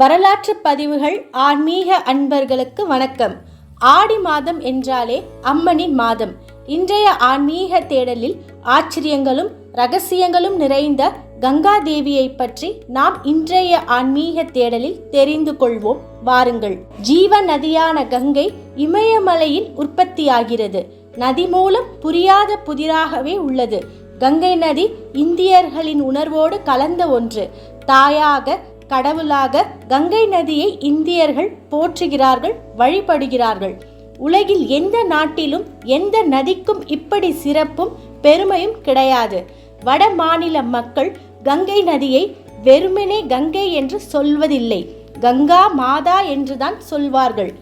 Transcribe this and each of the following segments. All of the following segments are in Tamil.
வரலாற்று பதிவுகள் ஆன்மீக அன்பர்களுக்கு வணக்கம். ஆடி மாதம் என்றாலே அம்மனின் மாதம். இன்றைய ஆன்மீக தேடலில் ஆச்சரியங்களும் ரகசியங்களும் நிறைந்த கங்கா தேவியை பற்றி நாம் இன்றைய ஆன்மீக தேடலில் தெரிந்து கொள்வோம். வாருங்கள். ஜீவ நதியான கங்கை இமயமலையில் உற்பத்தியாகிறது. நதி மூலம் புரியாத புதிராகவே உள்ளது. கங்கை நதி இந்தியர்களின் உணர்வோடு கலந்த ஒன்று. தாயாக கடவுளாக கங்கை நதியை இந்தியர்கள் போற்றுகிறார்கள் வழிபடுகிறார்கள். உலகில் எந்த நாட்டிலும் எந்த நதிக்கும் இப்படி சிறப்பும் பெருமையும் கிடையாது. வட மாநில மக்கள் கங்கை நதியை வெறுமனே கங்கை என்று சொல்வதில்லை. கங்கா மாதா என்றுதான் சொல்வார்கள்.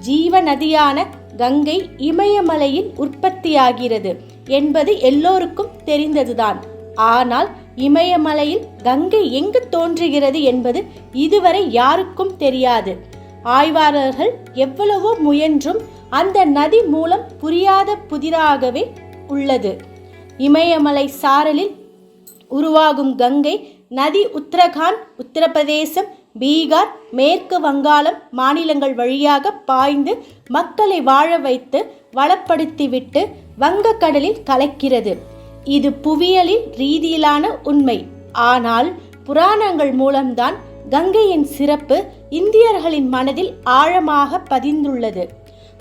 ஜீவ நதியான கங்கை இமயமலையில் உற்பத்தியாகிறது என்பது எல்லோருக்கும் தெரிந்ததுதான். ஆனால் இமயமலையில் கங்கை எங்கு தோன்றுகிறது என்பது இதுவரை யாருக்கும் தெரியாது. ஆய்வாளர்கள் எவ்வளவோ முயன்றும் அந்த நதி மூலம் புரியாத புதிராகவே உள்ளது. இமயமலை சாரலில் உருவாகும் கங்கை நதி உத்தரகாண்ட் உத்தரப்பிரதேசம் பீகார் மேற்கு வங்காளம் மாநிலங்கள் வழியாக பாய்ந்து மக்களை வாழ வைத்து வளப்படுத்திவிட்டு வங்கக்கடலில் கலக்கிறது. இது புவியியலின் ரீதியிலான உண்மை. ஆனால் புராணங்கள் மூலம்தான் கங்கையின் சிறப்பு இந்தியர்களின் மனதில் ஆழமாக பதிந்துள்ளது.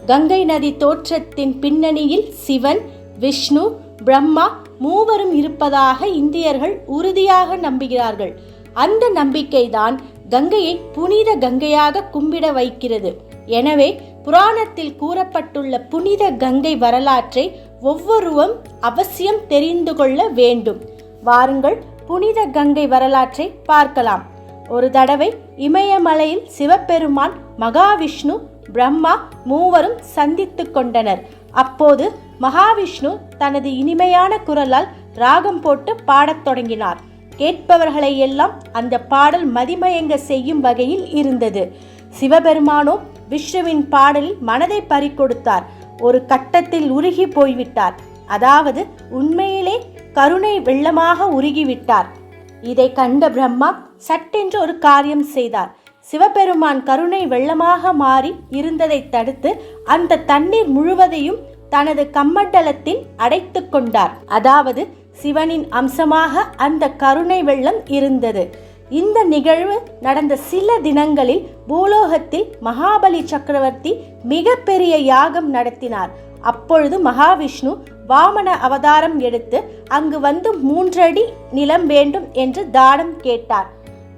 கங்கை நதி தோற்றத்தின் பின்னணியில் சிவன் விஷ்ணு பிரம்மா மூவரும் இருப்பதாக இந்தியர்கள் உறுதியாக நம்புகிறார்கள். அந்த நம்பிக்கைதான் கங்கையை புனித கங்கையாக கும்பிட வைக்கிறது. எனவே புராணத்தில் கூறப்பட்டுள்ள புனித கங்கை வரலாற்றை ஒவ்வொருவரும் அவசியம் தெரிந்து கொள்ள வேண்டும். வாருங்கள் புனித கங்கை வரலாற்றை பார்க்கலாம். ஒரு தடவை இமயமலையில் சிவபெருமான் மகாவிஷ்ணு பிரம்மா மூவரும் சந்தித்து கொண்டனர். அப்போது மகாவிஷ்ணு தனது இனிமையான குரலால் ராகம் போட்டு பாடத் தொடங்கினார். கேட்பவர்களை எல்லாம் அந்த பாடல் மதிமயங்க செய்யும் வகையில் இருந்தது. சிவபெருமானோ விஷ்ணுவின் பாடலில் மனதை பறிக்கொடுத்தார் ஒரு கட்டத்தில் உருகி போய்விட்டார். அதாவது உண்மையிலே கருணை வெள்ளமாக உருகிவிட்டார். இதை கண்ட பிரம்மா சட்டென்று ஒரு காரியம் செய்தார். சிவபெருமான் கருணை வெள்ளமாக மாறி இருந்ததை தடுத்து அந்த தண்ணீர் முழுவதையும் தனது கம்மண்டலத்தில் அடைத்து கொண்டார். அதாவது சிவனின் அம்சமாக அந்த கருணை வெள்ளம் இருந்தது. இந்த நிகழ்வு நடந்த சில தினங்களில் பூலோகத்தில் மகாபலி சக்கரவர்த்தி மிகப்பெரிய யாகம் நடத்தினார். அப்பொழுது மகாவிஷ்ணு வாமன அவதாரம் எடுத்து அங்கு வந்து மூன்றடி நிலம் வேண்டும் என்று தானம் கேட்டார்.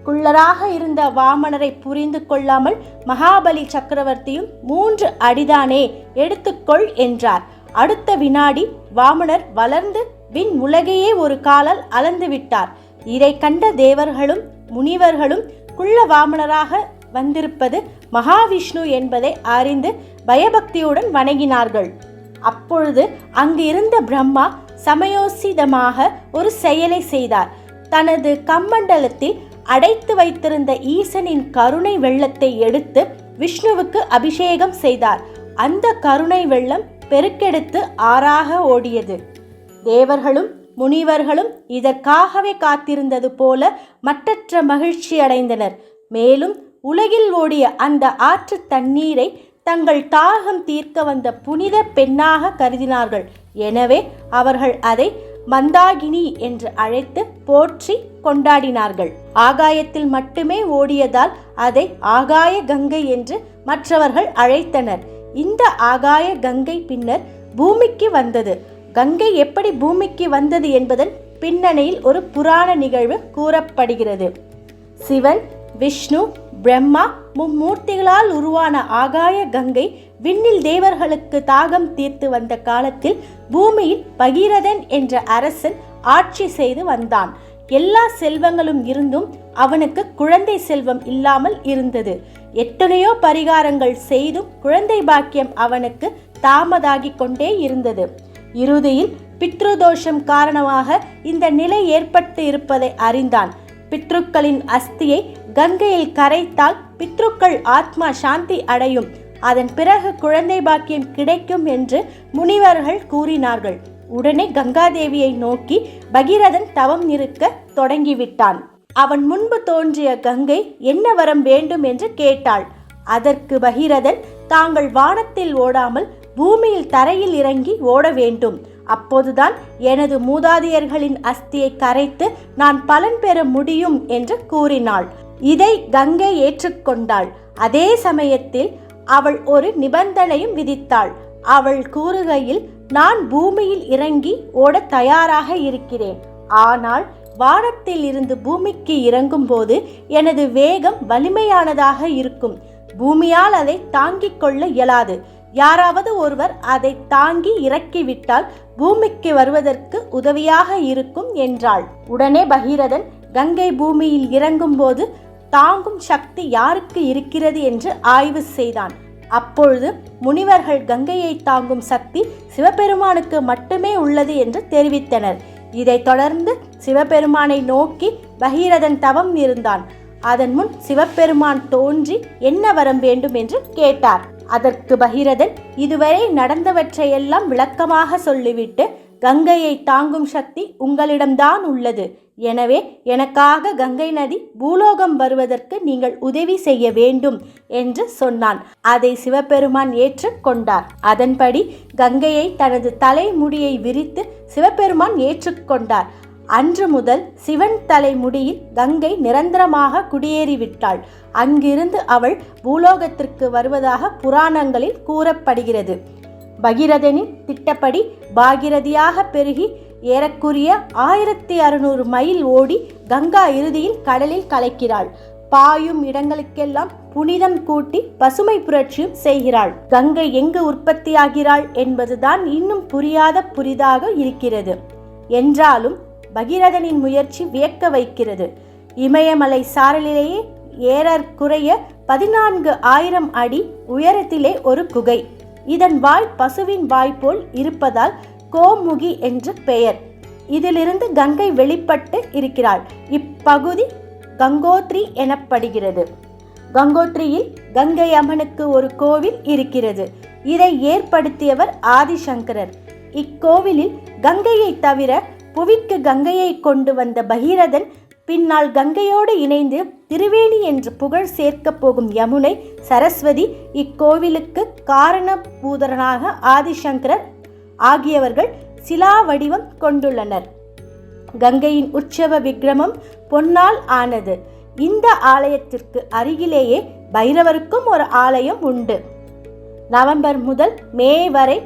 குள்ளராக இருந்த வாமனரை புரிந்து கொள்ளாமல் மகாபலி சக்கரவர்த்தியும் மூன்று அடிதானே எடுத்துக்கொள் என்றார். அடுத்த வினாடி வாமனர் வளர்ந்து விண் உலகையே ஒரு காலால் அளந்து விட்டார். இதை கண்ட தேவர்களும் முனிவர்களும் குள்ள வாமனராக வந்திருப்பது மகாவிஷ்ணு என்பதை அறிந்து பயபக்தியுடன் வணங்கினார்கள். அப்பொழுது அங்கு இருந்த பிரம்மா சமயோசிதமாக ஒரு செயலை செய்தார். தனது கம்மண்டலத்தில் அடைத்து வைத்திருந்த ஈசனின் கருணை வெள்ளத்தை எடுத்து விஷ்ணுவுக்கு அபிஷேகம் செய்தார். அந்த கருணை வெள்ளம் பெருக்கெடுத்து ஆறாக ஓடியது. தேவர்களும் முனிவர்களும் இதற்காகவே காத்திருந்தது போல மற்றற்ற மகிழ்ச்சி அடைந்தனர். மேலும் உலகில் ஓடிய அந்த ஆற்று தண்ணீரை தங்கள் தாகம் தீர்க்க வந்த புனித பெண்ணாக கருதினார்கள். எனவே அவர்கள் அதை மந்தாகினி என்று அழைத்து போற்றி கொண்டாடினார்கள். ஆகாயத்தில் மட்டுமே ஓடியதால் அதை ஆகாய கங்கை என்று மற்றவர்கள் அழைத்தனர். இந்த ஆகாய கங்கை பின்னர் பூமிக்கு வந்தது. கங்கை எப்படி பூமிக்கு வந்தது என்பதன் பின்னணியில் ஒரு புராண நிகழ்வு கூறப்படுகிறது. சிவன் விஷ்ணு பிரம்மா மும்மூர்த்திகளால் உருவான ஆகாய கங்கை விண்ணில் தேவர்களுக்கு தாகம் தீர்த்து வந்த காலத்தில் பூமியில் பகீரதன் என்ற அரசன் ஆட்சி செய்து வந்தான். எல்லா செல்வங்களும் இருந்தும் அவனுக்கு குழந்தை செல்வம் இல்லாமல் இருந்தது. எத்தனையோ பரிகாரங்கள் செய்தும் குழந்தை பாக்கியம் அவனுக்கு தாமதாகிக் கொண்டே இருந்தது. இறுதியில் பித்ருதோஷம் காரணமாக இந்த நிலை ஏற்பட்டு இருப்பதை அறிந்தான். பித்ருக்களின் அஸ்தியை கங்கையில் கரைத்தால் பித்ருக்கள் ஆத்மா சாந்தி அடையும். அதன் பிறகு குழந்தை பாக்கியம் கிடைக்கும் என்று முனிவர்கள் கூறினார்கள். உடனே கங்காதேவியை நோக்கி பகீரதன் தவம் இருக்க தொடங்கிவிட்டான். அவன் முன்பு தோன்றிய கங்கை என்ன வரம் வேண்டும் என்று கேட்டாள். அதற்கு பகீரதன் தாங்கள் வானத்தில் ஓடாமல் பூமியில் தரையில் இறங்கி ஓட வேண்டும். அப்போதுதான் எனது மூதாதையர்களின் அஸ்தியை கரைத்து நான் பலன் பெற முடியும் என்று கூறினாள். இதை கங்கை ஏற்றுக்கொண்டாள் அதே சமயத்தில் அவள் ஒரு நிபந்தனையும் விதித்தாள். அவள் கூறுகையில் நான் பூமியில் இறங்கி ஓட தயாராக இருக்கிறேன். ஆனால் வானத்தில் இருந்து பூமிக்கு இறங்கும் போது எனது வேகம் வலிமையானதாக இருக்கும். பூமியால் அதை தாங்கிக் கொள்ள இயலாது. யாராவது ஒருவர் அதை தாங்கி இறக்கிவிட்டால் பூமிக்கு வருவதற்கு உதவியாக இருக்கும் என்றாள். உடனே பகீரதன் கங்கை பூமியில் இறங்கும் போது தாங்கும் சக்தி யாருக்கு இருக்கிறது என்று ஆய்வு செய்தான். அப்பொழுது முனிவர்கள் கங்கையை தாங்கும் சக்தி சிவபெருமானுக்கு மட்டுமே உள்ளது என்று தெரிவித்தனர். இதைத் தொடர்ந்து சிவபெருமானை நோக்கி பகீரதன் தவம் இருந்தான். அதன் முன் சிவபெருமான் தோன்றி என்ன வரம் வேண்டும் என்று கேட்டார். அதற்கு பகிரதன் இதுவரை நடந்தவற்றையெல்லாம் விளக்கமாக சொல்லிவிட்டு கங்கையை தாங்கும் சக்தி உங்களிடம்தான் உள்ளது. எனவே எனக்காக கங்கை நதி பூலோகம் வருவதற்கு நீங்கள் உதவி செய்ய வேண்டும் என்று சொன்னான். அதை சிவபெருமான் ஏற்றுக்கொண்டார் அதன்படி கங்கையை தனது தலைமுடியை விரித்து சிவபெருமான் ஏற்றுக்கொண்டார் அன்று முதல் சிவன் தலை முடியில் கங்கை நிரந்தரமாக குடியேறிவிட்டாள். அங்கிருந்து அவள் பூலோகத்திற்கு வருவதாக புராணங்களில் கூறப்படுகிறது. பகிரதனின் திட்டப்படி பாகிரதியாக பெருகி ஏறக்குரிய ஆயிரத்தி அறுநூறு மைல் ஓடி கங்கா இறுதியில் கடலில் கலக்கிறாள். பாயும் இடங்களுக்கெல்லாம் புனிதம் கூட்டி பசுமை புரட்சியும் செய்கிறாள். கங்கை எங்கு உற்பத்தியாகிறாள் என்பதுதான் இன்னும் புரியாத புரிதாக இருக்கிறது. என்றாலும் பகீரதனின் முயற்சி வியக்க வைக்கிறது. இமயமலை சாரலிலேயே ஏறற்குறைய பதினான்கு ஆயிரம் அடி உயரத்திலே ஒரு குகை. இதன் வாய் பசுவின் வாய் போல் இருப்பதால் கோமுகி என்று பெயர். இதிலிருந்து கங்கை வெளிப்பட்டு இருக்கிறாள். இப்பகுதி கங்கோத்ரி எனப்படுகிறது. கங்கோத்ரியில் கங்கை அம்மனுக்கு ஒரு கோவில் இருக்கிறது. இதை ஏற்படுத்தியவர் ஆதிசங்கரர். இக்கோவிலில் கங்கையை தவிர புவிக்கு கங்கையை கொண்டு வந்த பகீரதன் பின்னால் கங்கையோடு இணைந்து திருவேணி என்று புகழ் சேர்க்கப் போகும் யமுனை சரஸ்வதி இக்கோவிலுக்கு காரணபூதரனாக ஆதிசங்கரர் ஆகியவர்கள் சிலா வடிவம் கொண்டுள்ளனர். கங்கையின் உற்சவ விக்ரமம் பொன்னால் ஆனது. இந்த ஆலயத்திற்கு அருகிலேயே பைரவருக்கும் ஒரு ஆலயம் உண்டு. நவம்பர் முதல் மே வரை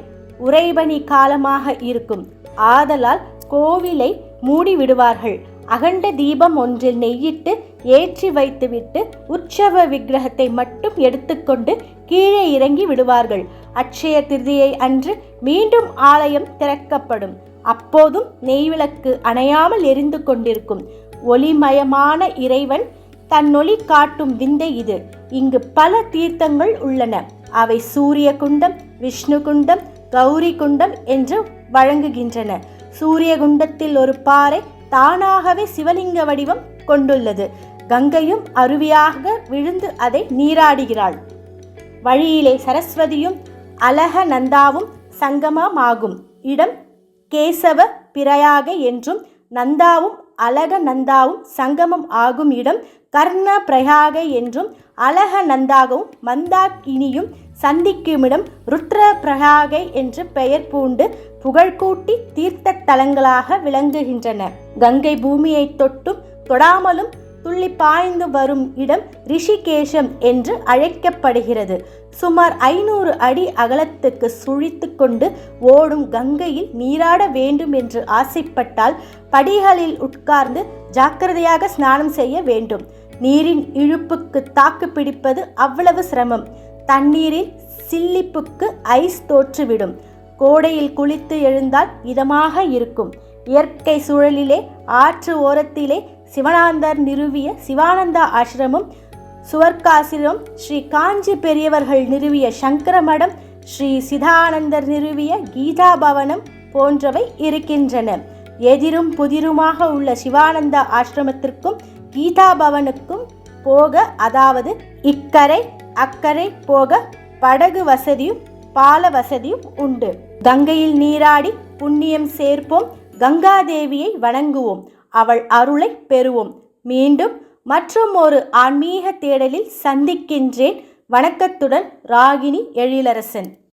உறைபனி காலமாக இருக்கும். ஆதலால் கோவிலை மூடிவிடுவார்கள். அகண்ட தீபம் ஒன்றில் நெய்யிட்டு ஏற்றி வைத்துவிட்டு உற்சவ விக்கிரகத்தை மட்டும் எடுத்துக்கொண்டு கீழே இறங்கி விடுவார்கள். அட்சய திருதியை அன்று மீண்டும் ஆலயம் திறக்கப்படும். அப்போதும் நெய்விளக்கு அணையாமல் எரிந்து கொண்டிருக்கும். ஒளிமயமான இறைவன் தன்னொளி காட்டும் விந்தை இது. இங்கு பல தீர்த்தங்கள் உள்ளன. அவை சூரிய குண்டம் விஷ்ணு குண்டம் கௌரி குண்டம் என்று வழங்குகின்றன. சூரிய குண்டத்தில் ஒரு பாறை தானாகவே சிவலிங்க வடிவம் கொண்டுள்ளது. கங்கையும் அருவியாக விழுந்து அதை நீராடுகிறாள். வழியிலே சரஸ்வதியும் அலக நந்தாவும் சங்கமமாகும். இடம் கேசவ பிரயாக என்றும் நந்தாவும் அலக நந்தாவும் சங்கமம் ஆகும் இடம் கர்ண பிரயாக என்றும் அலக நந்தாகவும் மந்தாக்கினியும் சந்திக்குமிடம் ருத்ர பிரயாகை என்று பெயர் பூண்டு புகழ்கூட்டி தீர்த்த தலங்களாக விளங்குகின்றன. கங்கை பூமியை தொட்டும் தொடாமலும் துள்ளி பாய்ந்து வரும் இடம் ரிஷிகேஷம் என்று அழைக்கப்படுகிறது. சுமார் ஐநூறு அடி அகலத்துக்கு சுழித்து கொண்டு ஓடும் கங்கையில் நீராட வேண்டும் என்று ஆசைப்பட்டால் படிகளில் உட்கார்ந்து ஜாக்கிரதையாக ஸ்நானம் செய்ய வேண்டும். நீரின் இழுப்புக்கு தாக்கு பிடிப்பது அவ்வளவு சிரமம். தண்ணீரில் சில்லிப்புக்கு ஐஸ் தோற்றுவிடும். கோடையில் குளித்து எழுந்தால் இதமாக இருக்கும். இயற்கை சூழலிலே ஆற்று ஓரத்திலே சிவனாந்தர் நிறுவிய சிவானந்தா ஆசிரமம் சுவர்க்காசிரமம் ஸ்ரீ காஞ்சி பெரியவர்கள் நிறுவிய சங்கர மடம் ஸ்ரீ சிதானந்தர் நிறுவிய கீதா பவனம் போன்றவை இருக்கின்றன. எதிரும் புதிருமாக உள்ள சிவானந்தா ஆசிரமத்திற்கும் கீதா பவனுக்கும் போக அதாவது இக்கரை அக்கறை போக படகு வசதியும் பால வசதியும் உண்டு. கங்கையில் நீராடி புண்ணியம் சேர்ப்போம் கங்காதேவியை வணங்குவோம் அவள் அருளை பெறுவோம். மீண்டும் மற்றும் ஒரு ஆன்மீக தேடலில் சந்திக்கின்றேன். வணக்கத்துடன் ராகினி எழிலரசன்.